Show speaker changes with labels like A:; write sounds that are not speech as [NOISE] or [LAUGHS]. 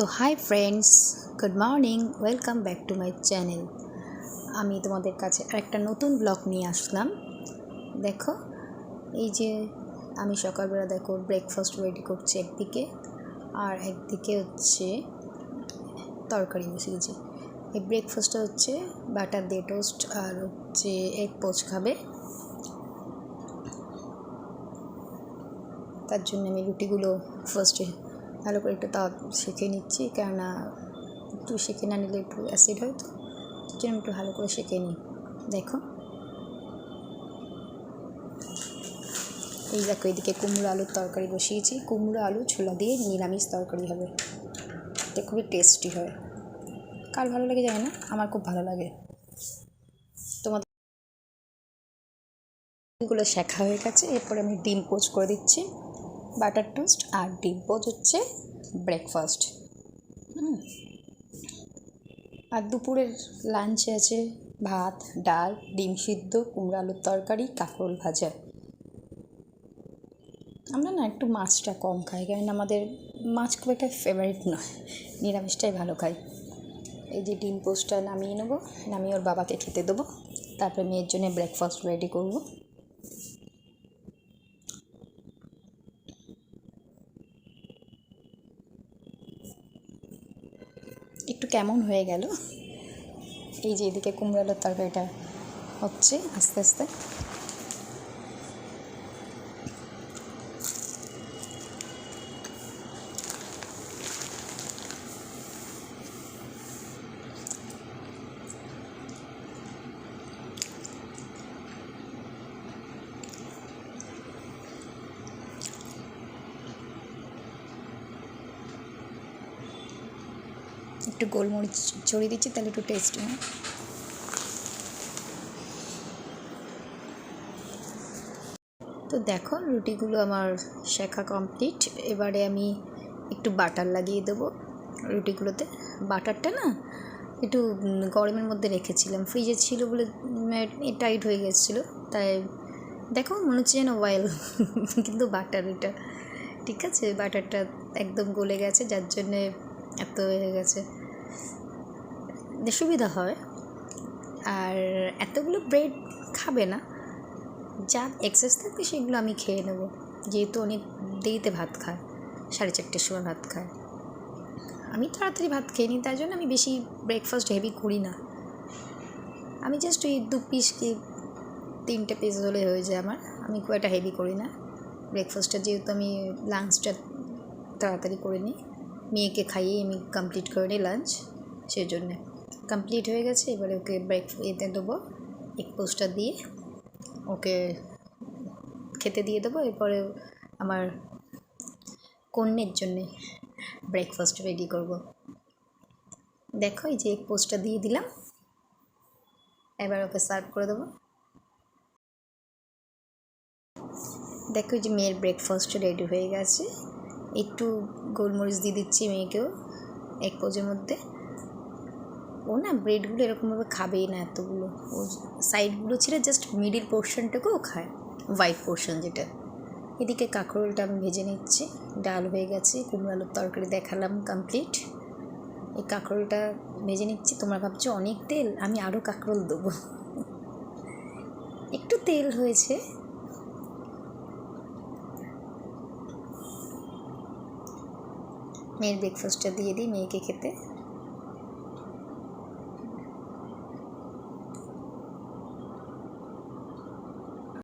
A: তো hi friends, good morning, welcome back to my channel. আমি তোমাদের কাছে একটা নতুন ব্লগ নিয়ে আসলাম। দেখো, এই যে আমি সকালবেলা দেখো ব্রেকফাস্ট রেডি করছি একদিকে, আর একদিকে হচ্ছে তরকারি বসিয়েছি এই ব্রেকফাস্টটা হচ্ছে বাটার দিয়ে টোস্ট আর হচ্ছে এগ পোচ খাবে। তার জন্য আমি রুটিগুলো ফার্স্টে ভালো করে একটু তাও সেঁকে নিচ্ছি, কেননা একটু সেঁকে না নিলে একটু অ্যাসিড হয় তো জন্য একটু ভালো করে সেঁকে নিই। দেখো। এই দেখো, এদিকে কুমড়ো আলুর তরকারি বসিয়েছি। কুমড়ো আলু ছোলা দিয়ে নিরামিষ তরকারি হবে। এটা খুবই টেস্টি হয়। কার ভালো লাগে জানি না, আমার খুব ভালো লাগে। তোমাদেরগুলো শেখা হয়ে গেছে, এরপরে আমি ডিম পোচ করে দিচ্ছি। বাটার টোস্ট আর পোচ হচ্ছে ব্রেকফাস্ট আর দুপুরের লাঞ্চে আছে ভাত, ডাল, ডিম সিদ্ধ, কুমড়ো আলুর তরকারি, কাঁকরোল ভাজা। আমরা না একটু মাছটা কম খাই, কারণ আমাদের মাছ খুব একটা ফেভারিট নয়, নিরামিষটাই ভালো খাই। এই যে ডিম পোস্টটা নামিয়ে নেব, নামিয়ে ওর বাবাকে খেতে দেবো, তারপরে মেয়ের জন্য ব্রেকফাস্ট রেডি করব। একটু কেমন হয়ে গেল। এই যে এদিকে কুমড়ালোর তরকারিটা হচ্ছে আস্তে আস্তে। একটু গোলমরিচ ছড়িয়ে দিচ্ছি, তাহলে একটু টেস্টি হয়। তো দেখো, রুটিগুলো আমার শেখা কমপ্লিট এবারে আমি একটু বাটার লাগিয়ে দেবো রুটিগুলোতে। বাটারটা না একটু গরমের মধ্যে রেখেছিলাম। ফ্রিজে ছিল বলে টাইট হয়ে গেছিল। তাই দেখো, মনে হচ্ছে যেন অয়েল [LAUGHS] কিন্তু বাটার এটা। ঠিক আছে, বাটারটা একদম গলে গেছে, যার জন্যে এত হয়ে গেছে। সুবিধা হয়। আর এতগুলো ব্রেড খাবে না। যা এক্সেস থাকবে সেগুলো আমি খেয়ে নেব। যেহেতু অনেক দেরিতে ভাত খায়, সাড়ে চারটের সময় ভাত খায়। আমি তাড়াতাড়ি ভাত খেয়ে নিই, তার জন্য আমি বেশি ব্রেকফাস্ট হেভি করি না। আমি জাস্ট ওই দু পিস কি তিনটে পিস হলে হয়ে যায় আমার। আমি খুব একটা হেভি করি না। ব্রেকফাস্টটা যেহেতু আমি লাঞ্চটা তাড়াতাড়ি করে নিই। মেয়েকে খাইয়ে আমি কমপ্লিট করে নিই লাঞ্চ সেই জন্যে কমপ্লিট হয়ে গেছে, এবারে ওকে ব্রেক এতে দেবো এক পোস্টটা দিয়ে। ওকে খেতে দিয়ে দেবো, এরপরে আমার কন্যের জন্যে ব্রেকফাস্ট রেডি করব। দেখো এই যে এক পোস্টটা দিয়ে দিলাম, এবার ওকে সার্ভ করে দেবো। দেখো যে মেয়ের ব্রেকফাস্ট রেডি হয়ে গেছে, একটু গোলমরিচ দিয়ে দিচ্ছি মেয়েকেও এক পোজের মধ্যে। ও না ব্রেডগুলো এরকমভাবে খাবেই না এতগুলো। ও সাইডগুলো ছেড়ে জাস্ট মিডিল পোর্শনটাকেও খায় হোয়াইট পোর্শন যেটা। এদিকে কাঁকরোলটা আমি ভেজে নিচ্ছি, ডাল হয়ে গেছে, কুমড়ো আলুর তরকারি দেখালাম কমপ্লিট এই কাঁকরোলটা ভেজে নিচ্ছি, তোমরা ভাবছ অনেক তেল, আমি আরও কাঁকরোল দেবো। একটু তেল হয়েছে। মেয়ের ব্রেকফাস্টটা দিয়ে দিই মেয়েকে খেতে।